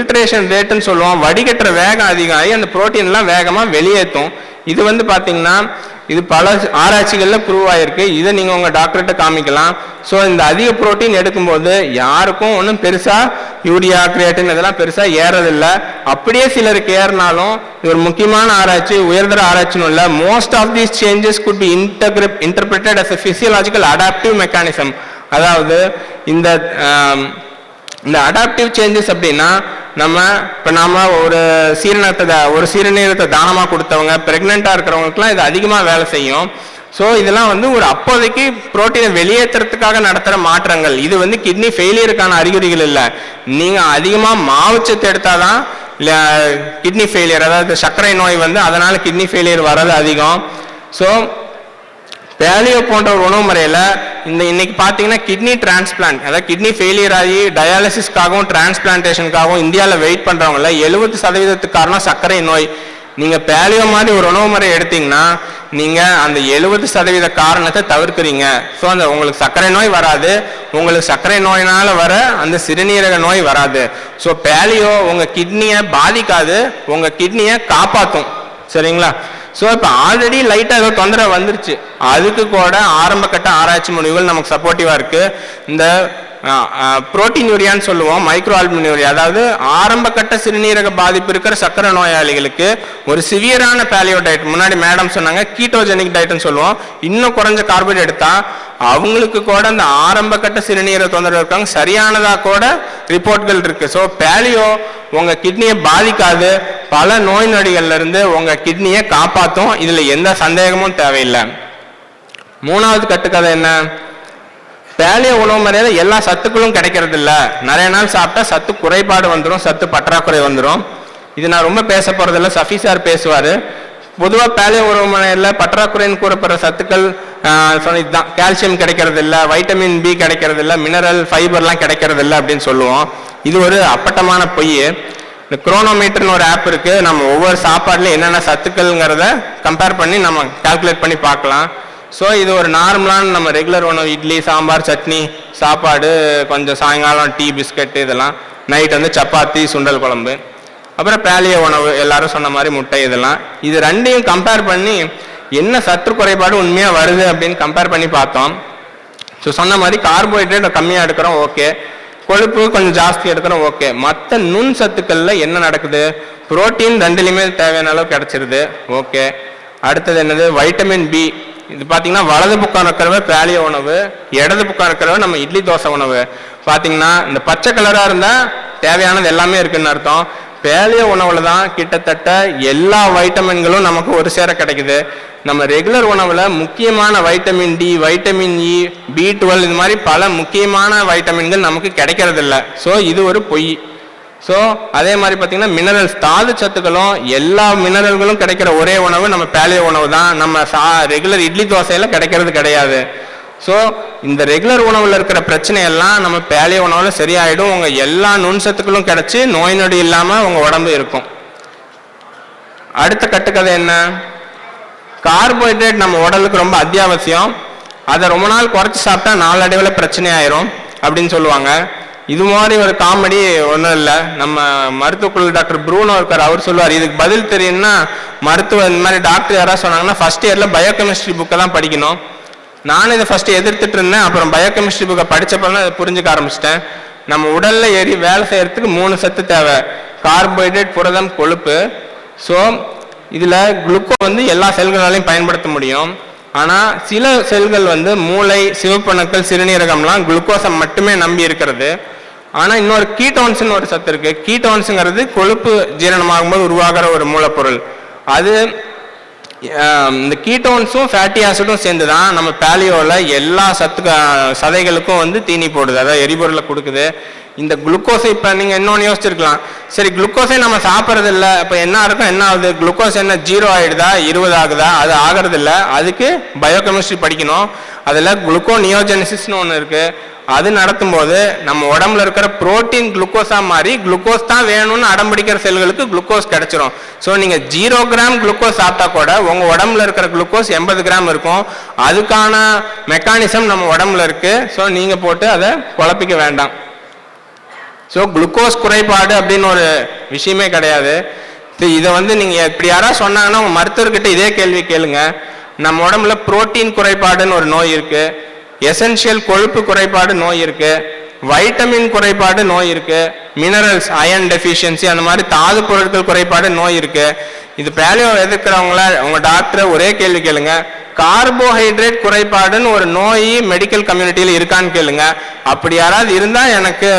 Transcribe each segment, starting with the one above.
Filtration ரேட்டுன்னு சொல்லுவோம். வடிகட்டுற வேகம் அதிகமாகி அந்த புரோட்டீன்லாம் வேகமாக வெளியேற்றும் இது வந்து பார்த்தீங்கன்னா இது பல ஆராய்ச்சிகளில் ப்ரூவ் ஆகிருக்கு இதை நீங்கள் உங்கள் டாக்டர்கிட்ட காமிக்கலாம். ஸோ இந்த அதிக புரோட்டீன் எடுக்கும்போது யாருக்கும் ஒன்றும் பெருசாக யூரியா கிரியேட்டின் இதெல்லாம் பெருசாக ஏறதில்லை. அப்படியே சிலருக்கு ஏறினாலும் இது ஒரு முக்கியமான ஆராய்ச்சி உயர்தர ஆராய்ச்சின்னு இல்லை. Most of these changes could be இன்டர்கிரி interpreted as a physiological adaptive mechanism அதாவது இந்த இந்த அடாப்டிவ் சேஞ்சஸ் அப்படின்னா நம்ம இப்போ நாம் ஒரு சீரணத்தை ஒரு சீரநீரத்தை தானமாக கொடுத்தவங்க ப்ரெக்னெண்ட்டாக இருக்கிறவங்களுக்குலாம் இது அதிகமாக வேலை செய்யும். ஸோ இதெல்லாம் வந்து ஒரு அப்போதைக்கு புரோட்டீனை வெளியேற்றுறதுக்காக நடத்துகிற மாற்றங்கள். இது வந்து கிட்னி ஃபெயிலியருக்கான அறிகுறிகள் இல்லை. நீங்கள் அதிகமாக மாவுச்சத்து எடுத்தால் தான் கிட்னி ஃபெயிலியர் அதாவது சர்க்கரை நோய் வந்து அதனால் கிட்னி ஃபெயிலியர் வர்றது அதிகம். ஸோ பேலியோ போன்ற ஒரு உணவு முறையில் இந்த இன்னைக்கு பார்த்தீங்கன்னா கிட்னி டிரான்ஸ்பிளான்ட் அதாவது கிட்னி ஃபெயிலியர் ஆகி டயாலிசிஸ்க்காகவும் டிரான்ஸ்பிளான்டேஷனுக்காகவும் இந்தியாவில் வெயிட் பண்ணுறவங்கள எழுபது சதவீதத்துக்கு காரணம் சர்க்கரை நோய். நீங்கள் பேலியோ மாதிரி ஒரு உணவு முறை எடுத்தீங்கன்னா நீங்கள் அந்த எழுபது சதவீத காரணத்தை தவிர்க்கிறீங்க. ஸோ அந்த உங்களுக்கு சர்க்கரை நோய் வராது. உங்களுக்கு சர்க்கரை நோயினால் வர அந்த சிறுநீரக நோய் வராது. ஸோ பேலியோ உங்கள் கிட்னியை பாதிக்காது. உங்கள் கிட்னியை காப்பாற்றும் சரிங்களா? ஸோ இப்போ ஆல்ரெடி லைட்டாக ஏதோ தொந்தரவு வந்துருச்சு. அதுக்கு கூட ஆரம்ப கட்ட ஆராய்ச்சி முடிவுகள் நமக்கு சப்போர்ட்டிவாக இருக்குது இந்த புரோட்டீன் யூரியான்னு சொல்லுவோம் மைக்ரோ அதாவது ஆரம்ப கட்ட சிறுநீரக பாதிப்பு இருக்கிற சக்கரை நோயாளிகளுக்கு ஒரு சிவியரான பேலியோ டயட் முன்னாடி மேடம் சொன்னாங்க கீட்டோஜெனிக் டயட்னு சொல்லுவோம். இன்னும் குறைஞ்ச கார்பன் எடுத்தால் அவங்களுக்கு கூட அந்த ஆரம்ப கட்ட சிறுநீரக தொந்தரவு இருக்காங்க. சரியானதாக கூட ரிப்போர்ட்கள் இருக்குது ஸோ பேலியோ உங்கள் கிட்னியை பாதிக்காது. பல நோய் நொடிகள்லேருந்து உங்கள் கிட்னியை காப்பாற்றும் இதில் எந்த சந்தேகமும் தேவையில்லை. மூணாவது கட்டுக்கதை என்ன? பேலிய உணவு முறையில எல்லா சத்துக்களும் கிடைக்கிறது இல்ல நிறைய நாள் சாப்பிட்டா சத்து குறைபாடு வந்துடும் சத்து பற்றாக்குறை வந்துடும் இது நான் ரொம்ப பேச போறதில்ல. சஃபி சார் பேசுவார். பொதுவாக பேலிய உணவு முறையில் பற்றாக்குறைன்னு கூறப்படுற சத்துக்கள் ஆஹ், இதுதான். கால்சியம் கிடைக்கிறது இல்லை வைட்டமின் பி கிடைக்கிறது இல்லை மினரல் ஃபைபர்லாம் கிடைக்கிறது இல்லை அப்படின்னு சொல்லுவோம். இது ஒரு அப்பட்டமான பொய் இந்த குரோனோமீட்டர்னு ஒரு ஆப் இருக்குது நம்ம ஒவ்வொரு சாப்பாடுலையும் என்னென்ன சத்துக்கள்ங்கிறத கம்பேர் பண்ணி நம்ம கால்குலேட் பண்ணி பார்க்கலாம். ஸோ இது ஒரு நார்மலான நம்ம ரெகுலர் உணவு இட்லி சாம்பார் சட்னி சாப்பாடு கொஞ்சம் சாயங்காலம் டீ பிஸ்கட்டு இதெல்லாம். நைட் வந்து சப்பாத்தி சுண்டல் குழம்பு. அப்புறம் பேலிய உணவு எல்லாரும் சொன்ன மாதிரி முட்டை இதெல்லாம். இது ரெண்டையும் கம்பேர் பண்ணி என்ன சத்து குறைபாடு உண்மையாக வருது அப்படின்னு கம்பேர் பண்ணி பார்த்தோம். ஸோ சொன்ன மாதிரி கார்போஹைட்ரேட் கம்மியாக எடுக்கிறோம் ஓகே கொழுப்பு கொஞ்சம் ஜாஸ்தி எடுக்கிறோம் ஓகே மற்ற நுண் சத்துக்களில் என்ன நடக்குது? புரோட்டீன் ரெண்டுலையுமே தேவையான அளவு கிடச்சிருது ஓகே அடுத்தது என்னது? வைட்டமின் பி இது பார்த்தீங்கன்னா வலது பக்கம் இருக்கிறவ பேலிய உணவு இடது பக்கம் இருக்கிறவ நம்ம இட்லி தோசை உணவு. பார்த்தீங்கன்னா இந்த பச்சை கலராக இருந்தால் தேவையானது எல்லாமே இருக்குன்னு அர்த்தம். பேலிய உணவுல தான் கிட்டத்தட்ட எல்லா வைட்டமின்களும் நமக்கு ஒரு சேர கிடைக்குது. நம்ம ரெகுலர் உணவில் முக்கியமான vitamin D vitamin E B twelve இது மாதிரி பல முக்கியமான வைட்டமின்கள் நமக்கு கிடைக்கிறதில்ல. ஸோ இது ஒரு பொய். ஸோ அதே மாதிரி பார்த்தீங்கன்னா மினரல்ஸ் தாது சத்துக்களும் எல்லா மினரல்களும் கிடைக்கிற ஒரே உணவு நம்ம பேலிய உணவு தான். நம்ம சா ரெகுலர் இட்லி தோசையில் கிடைக்கிறது கிடையாது. ஸோ இந்த ரெகுலர் உணவில் இருக்கிற பிரச்சனையெல்லாம் நம்ம பேலிய உணவில் சரியாயிடும். உங்கள் எல்லா நுண் சத்துக்களும் நோய் நொடி இல்லாமல் உங்கள் உடம்பு இருக்கும். அடுத்த கட்டுக்கதை என்ன? கார்போஹைட்ரேட் நம்ம உடலுக்கு ரொம்ப அத்தியாவசியம். அதை ரொம்ப நாள் குறைச்சி சாப்பிட்டா நாளடைவில் பிரச்சனை ஆயிரும் அப்படின்னு சொல்லுவாங்க. இது மாதிரி ஒரு காமெடி ஒன்றும் இல்லை. நம்ம மருத்துவக்குழு டாக்டர் ப்ரூனோ இருக்கார் அவர் சொல்லுவார் இதுக்கு பதில் தெரியும்னா மருத்துவ இந்த மாதிரி டாக்டர் யாராவது சொன்னாங்கன்னா ஃபர்ஸ்ட் இயரில் பயோகெமிஸ்ட்ரி புக்கை தான் படிக்கணும். நானும் இதை ஃபஸ்ட்டு எதிர்த்துட்டு இருந்தேன். அப்புறம் பயோகெமிஸ்ட்ரி புக்கை படிச்சப்பறம் அதை புரிஞ்சுக்க ஆரம்பிச்சிட்டேன். நம்ம உடலில் ஏறி வேலை செய்கிறதுக்கு மூணு சத்து தேவை. கார்போஹைட்ரேட் புரதம் கொழுப்பு. ஸோ இதில் குளுக்கோ வந்து எல்லா செல்களாலையும் பயன்படுத்த முடியும். ஆனால் சில செல்கள் வந்து மூளை சிவப்பணுக்கள் சிறுநீரகம்லாம் குளுக்கோஸை மட்டுமே நம்பி இருக்கிறது. ஆனால் இன்னொரு கீட்டோன்ஸ்னு ஒரு சத்து இருக்கு. கீட்டோன்ஸுங்கிறது கொழுப்பு ஜீரணமாகும்போது உருவாகிற ஒரு மூலப்பொருள். அது இந்த கீட்டோன்ஸும் ஃபேட்டி ஆசிடும் சேர்ந்து தான் நம்ம பேலியோவில் எல்லா சத்து சதைகளுக்கும் வந்து தீனி போடுது. அதாவது எரிபொருளை கொடுக்குது. இந்த குளுக்கோஸை இப்போ நீங்கள் இன்னொன்று யோசிச்சிருக்கலாம். சரி குளுக்கோஸை நம்ம சாப்பிட்றது இல்லை இப்போ என்ன இருக்கும் என்ன ஆகுது? குளுக்கோஸ் என்ன ஜீரோ ஆயிடுதா? இருபது ஆகுதா? அது ஆகிறது இல்லை அதுக்கு பயோகெமிஸ்ட்ரி படிக்கணும். அதில் குளுக்கோ நியோஜெனிசிஸ்னு ஒன்று இருக்குது அது நடத்தும் போது நம்ம உடம்புல இருக்கிற புரோட்டீன் குளுக்கோஸா மாறி குளுக்கோஸ் தான் வேணும்னு அடம்பிடிக்கிற செல்களுக்கு குளுக்கோஸ் கிடைச்சிரும். ஸோ நீங்க ஜீரோ கிராம் குளுக்கோஸ் சாப்பிட்டா கூட உங்க உடம்புல இருக்கிற குளுக்கோஸ் எண்பது கிராம் இருக்கும். அதுக்கான மெக்கானிசம் நம்ம உடம்புல இருக்கு. ஸோ நீங்க போட்டு அதை குழப்பிக்க வேண்டாம். ஸோ குளுக்கோஸ் குறைபாடு அப்படின்னு ஒரு விஷயமே கிடையாது. இதை வந்து நீங்கள் இப்படி யாராவது சொன்னாங்கன்னா உங்கள் மருத்துவர்கிட்ட இதே கேள்வி கேளுங்க. நம்ம உடம்புல புரோட்டீன் குறைபாடுன்னு ஒரு நோய் இருக்கு. எசென்ஷியல் கொழுப்பு குறைபாடு நோய் இருக்கு வைட்டமின் குறைபாடு நோய் இருக்கு மினரல்ஸ் அயன் டெஃபிஷியன்சி அந்த மாதிரி தாது பொருட்கள் குறைபாடு நோய் இருக்கு. இது பேலியோ எதிர்க்கிறவங்கள உங்க டாக்டரை ஒரே கேள்வி கேளுங்க. கார்போஹைட்ரேட் குறைபாடுன்னு ஒரு நோய் மெடிக்கல் கம்யூனிட்டியில் இருக்கான்னு கேளுங்க. அப்படி யாராவது இருந்தா எனக்கு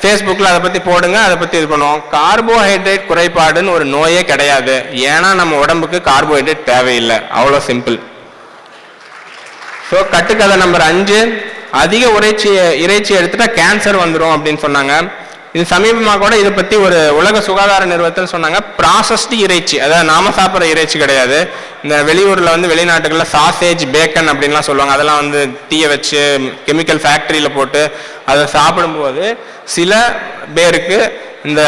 ஃபேஸ்புக்கில் அதை பற்றி போடுங்க அதை பற்றி இது பண்ணுவோம். கார்போஹைட்ரேட் குறைபாடுன்னு ஒரு நோயே கிடையாது. ஏன்னா நம்ம உடம்புக்கு கார்போஹைட்ரேட் தேவையில்லை. அவ்வளோ சிம்பிள் ஸோ கட்டுக்கதை நம்பர் அஞ்சு. அதிக உரைச்சி இறைச்சி எடுத்துட்டா கேன்சர் வந்துடும் அப்படின்னு சொன்னாங்க. இது சமீபமாக கூட இதை பற்றி ஒரு உலக சுகாதார நிறுவனத்தில் சொன்னாங்க. ப்ராசஸ்டு இறைச்சி. அதாவது நாம சாப்பிட்ற இறைச்சி கிடையாது. இந்த வெளியூரில் வந்து வெளிநாட்டுகளில் சாசேஜ் பேக்கன் அப்படின்லாம் சொல்லுவாங்க. அதெல்லாம் வந்து தீய வச்சு கெமிக்கல் ஃபேக்ட்ரியில் போட்டு அதை சாப்பிடும்போது சில பேருக்கு இந்த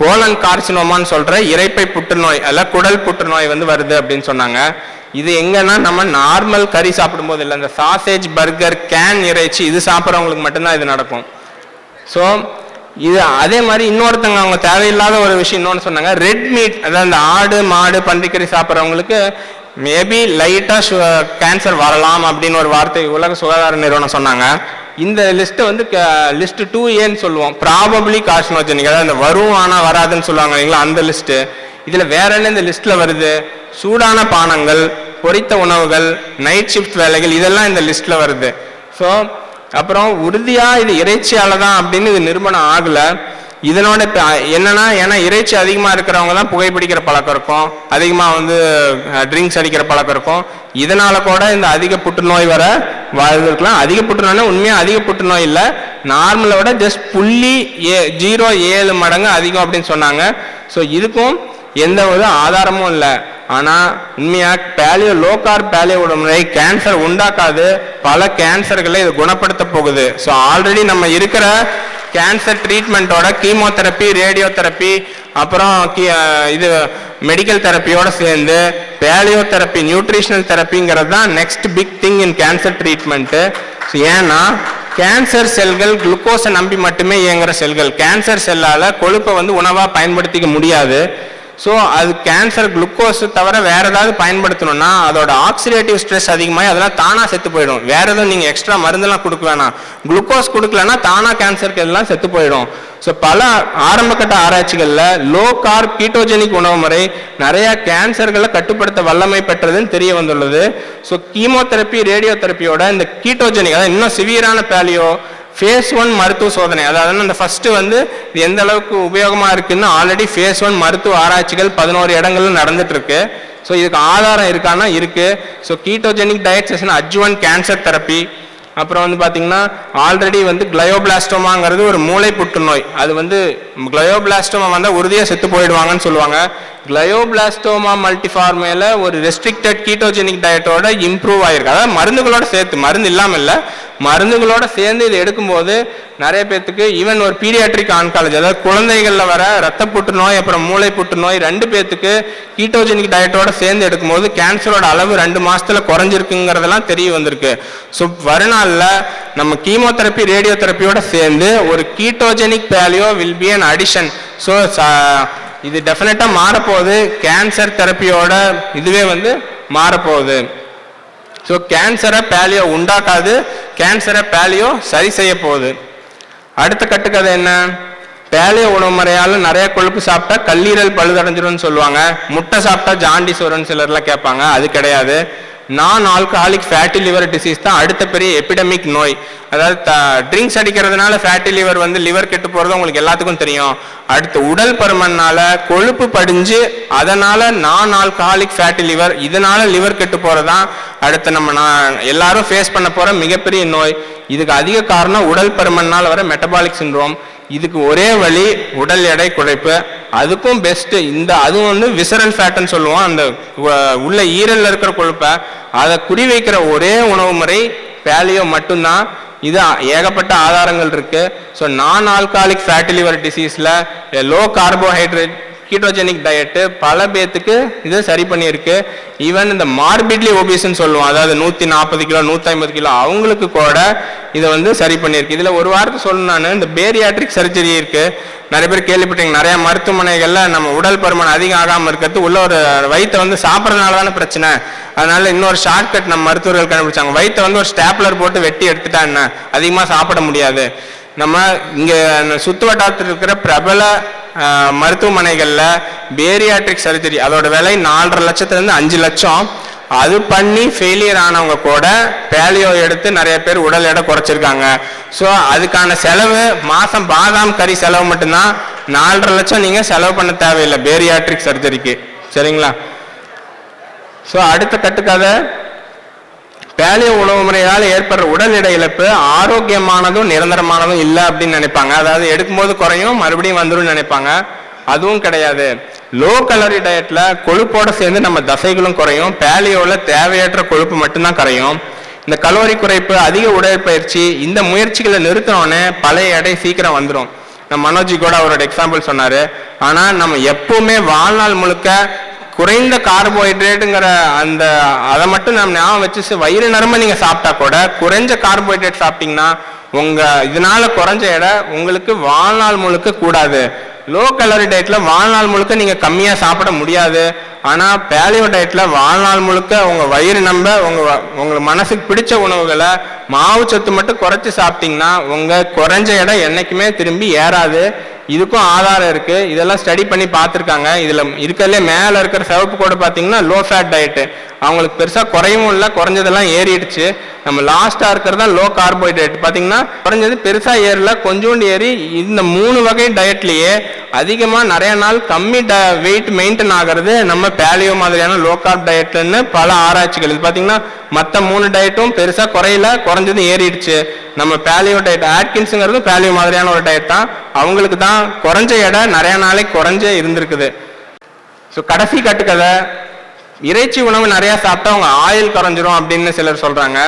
கோலன் கார்சினோமான்னு சொல்கிற இறைப்பை புற்றுநோய் அதில் குடல் புற்றுநோய் வந்து வருது அப்படின்னு சொன்னாங்க. இது எங்கன்னா நம்ம நார்மல் கறி சாப்பிடும்போது இல்லை இந்த சாசேஜ் பர்கர் கேன் இறைச்சி இது சாப்பிட்றவங்களுக்கு மட்டும்தான் இது நடக்கும். ஸோ இது அதே மாதிரி இன்னொருத்தங்க அவங்க தேவையில்லாத ஒரு விஷயம் இன்னொன்று சொன்னாங்க ரெட் மீட் அதாவது இந்த ஆடு மாடு பன்றிக்கறி சாப்பிட்றவங்களுக்கு மேபி லைட்டாக கேன்சர் வரலாம் அப்படின்னு ஒரு வார்த்தை உலக சுகாதார நிறுவனம் சொன்னாங்க. இந்த லிஸ்ட்டை வந்து லிஸ்ட் டூ ஏன்னு சொல்லுவோம். ப்ராபப்ளி கார்சினோஜெனிக் அதாவது இந்த வரும் ஆனால் வராதுன்னு சொல்லுவாங்க இல்லைங்களா அந்த லிஸ்ட்டு இதில் வேற என்ன இந்த லிஸ்ட்டில் வருது? சூடான பானங்கள் பொரித்த உணவுகள் நைட் ஷிஃப்ட் வேலைகள் இதெல்லாம் இந்த லிஸ்ட்டில் வருது. ஸோ அப்புறம் உறுதியாக இது இறைச்சியால் தான் அப்படின்னு இது நிரூபணம் ஆகலை. இதனோட என்னன்னா ஏன்னா இறைச்சி அதிகமாக இருக்கிறவங்க தான் புகைப்பிடிக்கிற பழக்கம் இருக்கும். அதிகமாக வந்து ட்ரிங்க்ஸ் அடிக்கிற பழக்கம் இருக்கும். இதனால கூட இந்த அதிக புற்றுநோய் வர வாழ்ந்துருக்கலாம் இருக்கலாம். அதிக புற்றுநோய்னா உண்மையாக அதிக புற்றுநோய் இல்லை. நார்மலை விட ஜஸ்ட் புள்ளி ஏ ஜீரோ ஏழு மடங்கு அதிகம் அப்படின்னு சொன்னாங்க. ஸோ இதுக்கும் எந்த ஒரு ஆதாரமும் இல்லை. ஆனா உண்மையா பேலியோ லோக்கார் பேலியோட முறை கேன்சர் உண்டாக்காது. பல கேன்சர்களை இது குணப்படுத்த போகுது. ஸோ ஆல்ரெடி நம்ம இருக்கிற கேன்சர் ட்ரீட்மெண்ட்டோட கீமோதெரப்பி ரேடியோ தெரப்பி அப்புறம் இது மெடிக்கல் தெரப்பியோட சேர்ந்து பேலியோ தெரப்பி நியூட்ரிஷனல் தெரப்பிங்கிறது தான் next big thing in cancer treatment so ஏன்னா கேன்சர் செல்கள் குளுக்கோஸை நம்பி மட்டுமே இயங்குற செல்கள் கேன்சர் செல்லால் கொழுப்பை வந்து உணவாக பயன்படுத்திக்க முடியாது. ஸோ அது கேன்சர் குளுக்கோஸ் தவிர வேறு ஏதாவது பயன்படுத்தணும்னா அதோட ஆக்சிடேட்டிவ் ஸ்ட்ரெஸ் அதிகமாகி அதெல்லாம் தானாக செத்து போயிடும். வேறு எதுவும் நீங்கள் எக்ஸ்ட்ரா மருந்தெல்லாம் கொடுக்க வேணாம். குளுக்கோஸ் கொடுக்கலன்னா தானாக கேன்சருக்கு எல்லாம் செத்து போயிடும். ஸோ பல ஆரம்பகட்ட ஆராய்ச்சிகளில் லோ கார்ப் கீட்டோஜெனிக் உணவு முறை நிறைய கேன்சர்களை கட்டுப்படுத்த வல்லமை பெற்றதுன்னு தெரிய வந்துள்ளது. ஸோ கீமோதெரப்பி ரேடியோ தெரப்பியோட இந்த கீட்டோஜெனிக் அதாவது இன்னும் சிவியரான பேலியோ ஃபேஸ் ஒன் மருத்துவ சோதனை. அதாவது அந்த ஃபஸ்ட்டு வந்து இது எந்த அளவுக்கு உபயோகமாக இருக்குன்னு ஆல்ரெடி ஃபேஸ் ஒன் மருத்துவ ஆராய்ச்சிகள் பதினோரு இடங்கள்ல நடந்துட்டு இருக்கு ஸோ இதுக்கு ஆதாரம் இருக்கான்னா இருக்கு. So ketogenic diet session cancer therapy அப்புறம் வந்து பார்த்தீங்கன்னா ஆல்ரெடி வந்து கிளயோபிளாஸ்டோமாங்கிறது ஒரு மூளை புற்றுநோய். அது வந்து கிளயோபிளாஸ்டோமா வந்தால் உறுதியாக செத்து போயிடுவாங்கன்னு சொல்லுவாங்க. கிளயோபிளாஸ்டோமா மல்டிஃபார்மேல ஒரு ரெஸ்ட்ரிக்டட் கீட்டோஜெனிக் டயட்டோட இம்ப்ரூவ் ஆகிருக்கு அதாவது மருந்துகளோட சேர்த்து மருந்து இல்லாமல் இல்லை. மருந்துகளோட சேர்ந்து இதை எடுக்கும்போது நிறைய பேர்த்துக்கு ஈவன் ஒரு பீடியாட்ரிக் ஆன்காலஜி அதாவது குழந்தைகளில் வர ரத்த புற்றுநோய் அப்புறம் மூளை புற்றுநோய் ரெண்டு பேர்த்துக்கு கீட்டோஜெனிக் டயட்டோட சேர்ந்து எடுக்கும்போது கேன்சரோட அளவு ரெண்டு மாதத்தில் குறைஞ்சிருக்குங்கிறதெல்லாம் தெரிய வந்திருக்கு. ஸோ வருநாளில் நம்ம கீமோதெரப்பி ரேடியோ தெரப்பியோட சேர்ந்து ஒரு ketogenic paleo will be an addition so இது டெஃபினட்டாக மாறப்போகுது. கேன்சர் தெரப்பியோட இதுவே வந்து மாறப்போகுது. ஸோ கேன்சரை பேலியோ உண்டாக்காது கேன்சரை பேலியோ சரி செய்ய போகுது அடுத்த கட்டுக்கதை என்ன? பேலியோ உணவு முறையால் நிறைய கொழுப்பு சாப்பிட்டா கல்லீரல் பழுதடைஞ்சிரும்னு சொல்லுவாங்க. முட்டை சாப்பிட்டா ஜாண்டிஸ் வரும்னு சிலர்லாம் கேட்பாங்க. அது கிடையாது. நான் ஆல்கஹாலிக் ஃபேட்டி லிவர் டிசீஸ் தான் அடுத்த பெரிய எபிடமிக் நோய். அதாவது ட்ரிங்க்ஸ் அடிக்கிறதுனால ஃபேட்டி லிவர் வந்து லிவர் கெட்டு போகிறது உங்களுக்கு எல்லாத்துக்கும் தெரியும். அடுத்து உடல் பருமன்னால கொழுப்பு படிஞ்சு அதனால நான் ஆல்கஹாலிக் ஃபேட்டி லிவர் இதனால லிவர் கெட்டு தான் அடுத்து நம்ம நான் எல்லாரும் ஃபேஸ் பண்ண போகிற மிகப்பெரிய நோய். இதுக்கு அதிக காரணம் உடல் பருமனால் வர மெட்டபாலிக் சின்ரோம் இதுக்கு ஒரே வழி உடல் எடை குறைப்பு. அதுக்கும் பெஸ்ட்டு இந்த அதுவும் வந்து விசரல் ஃபேட்னு சொல்லுவோம். அந்த உள்ள ஈரலில் இருக்கிற கொழுப்பை அதை குறி வைக்கிற ஒரே உணவு முறை பேலியோ மட்டும்தான். இது ஏகப்பட்ட ஆதாரங்கள் இருக்குது so non alcoholic fatty liver டிசீஸில் low carbohydrate ketogenic diet பல பேத்துக்கு இது சரி பண்ணியிருக்கு. ஈவன் இந்த மார்பிட்லி ஒபிஸ்ன்னு சொல்லுவோம். அதாவது நூற்றி நாற்பது கிலோ நூற்றி ஐம்பது கிலோ அவங்களுக்கு கூட இதை வந்து சரி பண்ணியிருக்கு. இதில் ஒரு வாரத்தை சொல்லணும் நான். இந்த பேரியாட்ரிக் சர்ஜரி இருக்குது நிறைய பேர் கேள்விப்பட்டீங்க நிறையா மருத்துவமனைகளில் நம்ம உடல் பருமன் அதிகம் ஆகாமல் இருக்கிறது உள்ள ஒரு வயிற்றை வந்து சாப்பிட்றதுனால தானே பிரச்சனை. அதனால இன்னொரு ஷார்ட்கட் நம்ம மருத்துவர்கள் கண்டுபிடிச்சாங்க. வயிற்றை வந்து ஒரு ஸ்டாப்லர் போட்டு வெட்டி எடுத்துட்டா என்ன? அதிகமாக சாப்பிட முடியாது. நம்ம இங்கே சுத்து வட்டாரத்தில் இருக்கிற பிரபல மருத்துவமனைகளில் பேரியாட்ரிக் சர்ஜரி அதோட விலை நாலரை லட்சத்துலேருந்து அஞ்சு லட்சம். அது பண்ணி ஃபெயிலியர் ஆனவங்க கூட பேலியோ எடுத்து நிறைய பேர் உடல் எடை குறைச்சிருக்காங்க. ஸோ அதுக்கான செலவு மாதம் பாதாம் கறி செலவு மட்டும்தான். நாலரை லட்சம் நீங்கள் செலவு பண்ண தேவையில்லை பேரியாட்ரிக் சர்ஜரிக்கு சரிங்களா? ஸோ அடுத்த கட்டுக்கதை பேலியோ உணவு முறையால் ஏற்படுற உடல் எடை இழப்பு ஆரோக்கியமானதும் நிரந்தரமானதும் இல்லை அப்படின்னு நினைப்பாங்க. அதாவது எடுக்கும்போது குறையும் மறுபடியும் வந்துடும் நினைப்பாங்க. அதுவும் கிடையாது. லோ கலரி டயட்ல கொழுப்போட சேர்ந்து நம்ம தசைகளும் குறையும். பேலியோல தேவையற்ற கொழுப்பு மட்டும்தான் குறையும். இந்த கலோரி குறைப்பு அதிக உடற்பயிற்சி இந்த முயற்சிகளை நிறுத்தினோடனே பழைய எடை சீக்கிரம் வந்துடும் நம்ம மனோஜி கூட அவரோட எக்ஸாம்பிள் சொன்னாரு. ஆனா நம்ம எப்பவுமே வாழ்நாள் முழுக்க குறைந்த கார்போஹைட்ரேட்டுங்கிற அந்த அதை மட்டும் நம்ம ஞாபகம் வச்சு வயிறு நரம்ப நீங்கள் சாப்பிட்டா கூட குறைஞ்ச கார்போஹைட்ரேட் சாப்பிட்டீங்கன்னா உங்கள் இதனால குறைஞ்ச எடை உங்களுக்கு வாழ்நாள் முழுக்க கூடாது. லோ கலரி டயட்டில் வாழ்நாள் முழுக்க நீங்கள் கம்மியாக சாப்பிட முடியாது. ஆனால் பேலியோ டயட்டில் வாழ்நாள் முழுக்க உங்கள் வயிறு நம்ப உங்கள் வ- மனசுக்கு பிடிச்ச உணவுகளை மாவு சத்து மட்டும் குறைச்சி சாப்பிட்டீங்கன்னா உங்கள் குறைஞ்ச எடை என்றைக்குமே திரும்பி ஏறாது. இதுக்கும் ஆதாரம் இருக்கு. இதெல்லாம் ஸ்டடி பண்ணி பார்த்துருக்காங்க. இதுல இருக்கிறதுலே மேல இருக்கிற சிவப்பு கோடு பார்த்தீங்கன்னா லோ ஃபேட் டயட்டு அவங்களுக்கு பெருசா குறையவும் இல்லை குறைஞ்சதெல்லாம் ஏறிடுச்சு. நம்ம லாஸ்ட்டாக இருக்கிறது தான் லோ கார்போஹைட்ரேட் பார்த்தீங்கன்னா குறைஞ்சது பெருசாக ஏறல கொஞ்சோண்டு ஏறி இந்த மூணு வகை டயட்லேயே அதிகமாக நிறைய நாள் கம்மி ட வெயிட் மெயின்டைன் ஆகிறது நம்ம பேலியோ மாதிரியான லோ கார்ப் டயட்லன்னு பல ஆராய்ச்சிகள். இது பார்த்தீங்கன்னா மற்ற மூணு டயட்டும் பெருசாக குறையல குறைஞ்சது ஏறிடுச்சு. நம்ம பேலியோ டயட் ஆட்கின்ஸுங்கிறது பேலியோ மாதிரியான ஒரு டயட் தான். அவங்களுக்கு தான் குறைஞ்ச எடை நிறைய நாளைக்கு குறைஞ்சே இருந்திருக்குது. ஸோ கடைசி கட்டுக்கதை இறைச்சி உணவு நிறையா சாப்பிட்டா அவங்க ஆயில் குறைஞ்சிரும் அப்படின்னு சிலர் சொல்கிறாங்க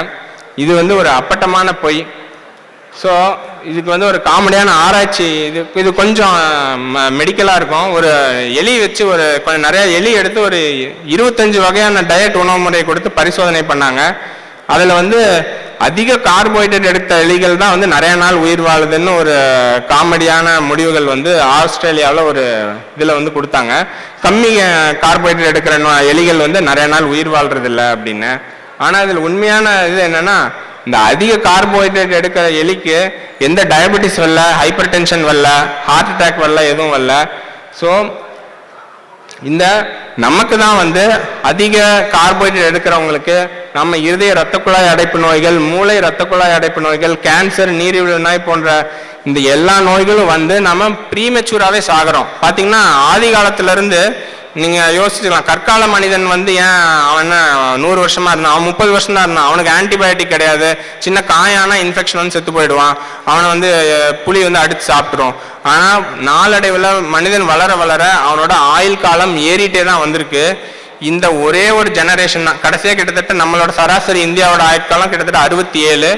இது வந்து ஒரு அப்பட்டமான பொய். ஸோ இதுக்கு வந்து ஒரு காமெடியான ஆராய்ச்சி. இது இது கொஞ்சம் மெடிக்கலாக இருக்கும். ஒரு எலி வச்சு ஒரு கொஞ்சம் நிறையா எலி எடுத்து ஒரு இருபத்தஞ்சு வகையான டயட் உணவு முறை கொடுத்து பரிசோதனை பண்ணாங்க. அதில் வந்து அதிக கார்போஹைட்ரேட் எடுத்த எலிகள் தான் வந்து நிறைய நாள் உயிர் வாழுதுன்னு ஒரு காமெடியான முடிவுகள் வந்து ஆஸ்திரேலியாவில் ஒரு இதில் வந்து கொடுத்தாங்க. கம்மி கார்போஹைட்ரேட் எடுக்கிற எலிகள் வந்து நிறைய நாள் உயிர் வாழ்கிறதில்ல அப்படின்னு. ஆனால் இதில் உண்மையான இது என்னன்னா இந்த அதிக கார்போஹைட்ரேட் எடுக்கிற எலிக்கு எந்த டயபெட்டிஸ் வரல ஹைப்பர் டென்ஷன் வரல ஹார்ட் அட்டாக் வரல எதுவும் வரல. ஸோ இந்த நமக்கு தான் வந்து அதிக கார்போஹைட்ரேட் எடுக்கிறவங்களுக்கு நம்ம இருதய ரத்த குழாய் அடைப்பு நோய்கள் மூளை ரத்த குழாய் அடைப்பு நோய்கள் கேன்சர் நீரிழிவு நோய் போன்ற இந்த எல்லா நோய்களும் வந்து நம்ம ப்ரீமெச்சூராகவே சாகிறோம். பார்த்தீங்கன்னா ஆதி காலத்துல நீங்கள் நீங்க யோசிச்சுக்கலாம். கற்கால மனிதன் வந்து ஏன் அவன் என்ன நூறு வருஷமா இருந்தான்? அவன் முப்பது வருஷம் தான் இருந்தான். அவனுக்கு ஆன்டிபயோட்டிக் கிடையாது. சின்ன காயானா இன்ஃபெக்ஷன் வந்து செத்து போயிடுவான். அவனை வந்து புளி புலி வந்து அடித்து சாப்பிட்ரும் ஆனா நாளடைவில் மனிதன் வளர வளர அவனோட ஆயுள் காலம் ஏறிட்டே தான் வந்திருக்கு. இந்த ஒரே ஒரு ஜெனரேஷன் தான். கடைசியாக கிட்டத்தட்ட நம்மளோட சராசரி இந்தியாவோட ஆயுட்காலம் கிட்டத்தட்ட அறுபத்தி ஏழு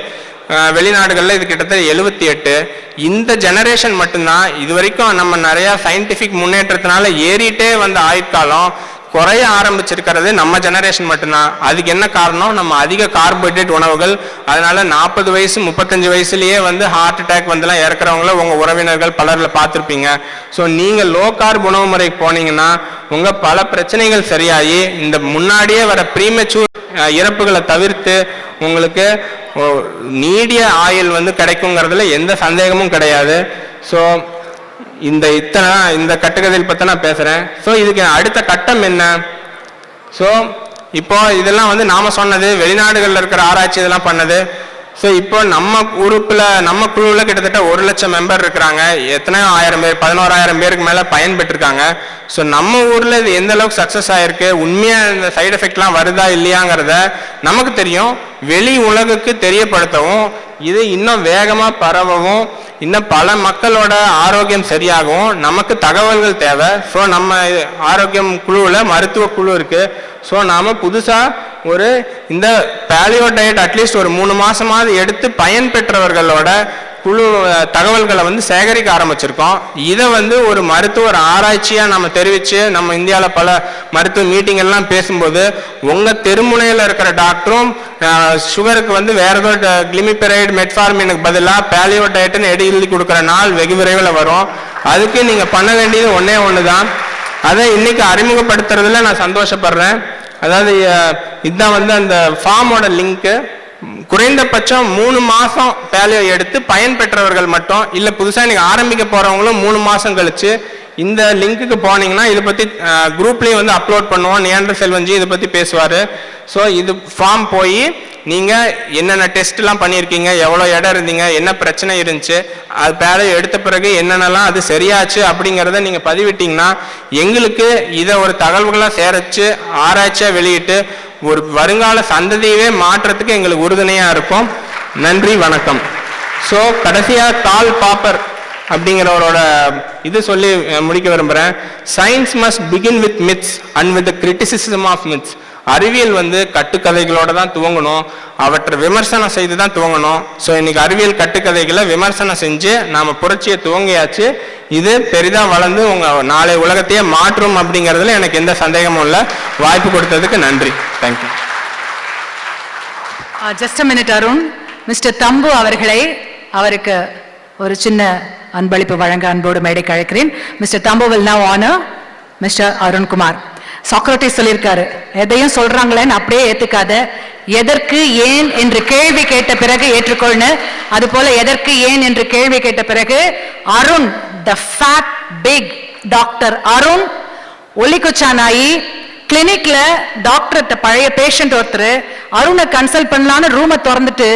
வெளிநாடுகளில் இது கிட்டத்தட்ட எழுபத்தி எட்டு. இந்த ஜெனரேஷன் மட்டும்தான் இது வரைக்கும் நம்ம நிறையா சயின்டிஃபிக் முன்னேற்றத்தினால ஏறிட்டே வந்த ஆயுட்காலம் குறைய ஆரம்பிச்சிருக்கிறது நம்ம ஜெனரேஷன் மட்டும்தான். அதுக்கு என்ன காரணம்? நம்ம அதிக கார்போஹைட்ரேட் உணவுகள். அதனால நாற்பது வயசு முப்பத்தஞ்சு வயசுலயே வந்து ஹார்ட் அட்டாக் வந்துலாம் இறக்குறவங்கள உங்க உறவினர்கள் பலரில் பார்த்துருப்பீங்க. ஸோ நீங்க லோ கார்ப் உணவு முறைக்கு போனீங்கன்னா உங்க பல பிரச்சனைகள் சரியாகி இந்த முன்னாடியே வர ப்ரீமெச்சூர் இறப்புகளை தவிர்த்து உங்களுக்கு நீடிய ஆயுள் வந்து கிடைக்குங்கிறதுல எந்த சந்தேகமும் கிடையாது. ஸோ இந்த இத்தனை இந்த கட்டுக்கதையில் பற்றி நான் பேசுகிறேன் ஸோ இதுக்கு அடுத்த கட்டம் என்ன? ஸோ இப்போ இதெல்லாம் வந்து நாம் சொன்னது வெளிநாடுகளில் இருக்கிற ஆராய்ச்சி இதெல்லாம் பண்ணது. ஸோ இப்போ நம்ம உறுப்பில் நம்ம குழுவில் கிட்டத்தட்ட ஒரு லட்சம் மெம்பர் இருக்கிறாங்க. எத்தனையோ ஆயிரம் பேர் பதினோராயிரம் பேருக்கு மேலே பயன்பெற்றிருக்காங்க. ஸோ நம்ம ஊரில் இது எந்த அளவுக்கு சக்ஸஸ் ஆகிருக்கு உண்மையாக இந்த சைடு எஃபெக்ட்லாம் வருதா இல்லையாங்கிறத நமக்கு தெரியும். வெளி உலகுக்கு தெரியப்படுத்தவும் இது இன்னும் வேகமாக பரவவும் இன்னும் பல மக்களோட ஆரோக்கியம் சரியாகவும் நமக்கு தகவல்கள் தேவை. ஸோ நம்ம ஆரோக்கியம் குழுவில் மருத்துவ குழு இருக்குது ஸோ நாம் புதுசாக ஒரு இந்த பேலியோ டயட் அட்லீஸ்ட் ஒரு மூணு மாசமாவது எடுத்து பயன் பெற்றவர்களோட குழு தகவல்களை வந்து சேகரிக்க ஆரம்பிச்சிருக்கோம். இதை வந்து ஒரு மருத்துவர் ஆராய்ச்சியாக நம்ம தெரிவித்து நம்ம இந்தியாவில் பல மருத்துவ மீட்டிங் எல்லாம் பேசும்போது உங்கள் தெருமுனையில் இருக்கிற டாக்டரும் சுகருக்கு வந்து வேற ஏதோ கிளிமிபெரைடு மெட்ஃபார்மினுக்கு பதிலாக பேலியோ டயட்டுன்னு எடி எழுதி கொடுக்குற நாள் வெகு விரைவில் வரும். அதுக்கு நீங்கள் பண்ண வேண்டியது ஒன்றே ஒன்று தான் அதை இன்னைக்கு அறிமுகப்படுத்துறதுல நான் சந்தோஷப்படுறேன். அதாவது இதுதான் வந்து அந்த ஃபார்மோட லிங்க்கு குறைந்தபட்சம் மூணு மாதம் வேலையை எடுத்து பயன் பெற்றவர்கள் மட்டும் இல்லை புதுசாக நீங்கள் ஆரம்பிக்க போகிறவங்களும் மூணு மாதம் கழிச்சு இந்த லிங்க்குக்கு போனீங்கன்னா இதை பற்றி குரூப்லேயும் வந்து அப்லோட் பண்ணுவோம். நியாண்ட செல்வஞ்சி இதை பற்றி பேசுவார். ஸோ இது ஃபார்ம் போய் நீங்கள் என்னென்ன டெஸ்ட்லாம் பண்ணியிருக்கீங்க எவ்வளோ இடம் இருந்தீங்க என்ன பிரச்சனை இருந்துச்சு அது பேலியோ எடுத்த பிறகு என்னென்னலாம் அது சரியாச்சு அப்படிங்கிறத நீங்கள் பதிவிட்டிங்கன்னா எங்களுக்கு இதை ஒரு தகவல்களாக சேரச்சு ஆராய்ச்சியாக வெளியிட்டு ஒரு வருங்கால சந்ததியவே மாற்றத்துக்கு எங்களுக்கு உறுதுணையாக இருக்கும் நன்றி வணக்கம். ஸோ கடைசியாக கால் பாப்பர் அப்படிங்கிறவரோட இது சொல்லி முடிக்க விரும்புகிறேன் science must begin with myths and with criticism of myths அறிவியல் வந்து கட்டுக்கதைகளோட தான் துவங்கணும். அவற்றை விமர்சனம் செய்து தான் துவங்கணும். ஸோ இன்னைக்கு அறிவியல் கட்டுக்கதைகளை விமர்சனம் செஞ்சு நாம் புரட்சியை துவங்கியாச்சு. இது பெரிதாக வளர்ந்து உங்கள் நாளை உலகத்தையே மாற்றும் அப்படிங்கிறதுல எனக்கு எந்த சந்தேகமும் இல்லை. வாய்ப்பு கொடுத்ததுக்கு நன்றி. Thank you just minute Arun. Mister Thambu அவர்களை அவருக்கு ஒரு சின்ன அன்பளிப்பு வழங்க அன்போடு மேடைக்கு அழைக்கிறேன் mister Thambu will now honour mister Arunkumar. Socrates சொல்லியிருக்காரு. எதையும் சொல்றாங்களேன்னு அப்படியே ஏத்துக்காத. எதற்கு ஏன் என்று கேள்வி கேட்ட பிறகு ஏற்றுக்கொள்ளு அது போல எதற்கு ஏன் என்று கேள்வி கேட்ட பிறகு Arun the fat big doctor Arun ஒலிக்குச்சானாயி கிளினிக்ல டாக்டர்கிட்ட பழைய பேஷண்ட் ஒருத்தர் அருணை கன்சல்ட் பண்ணலான்னு ரூமை திறந்துட்டு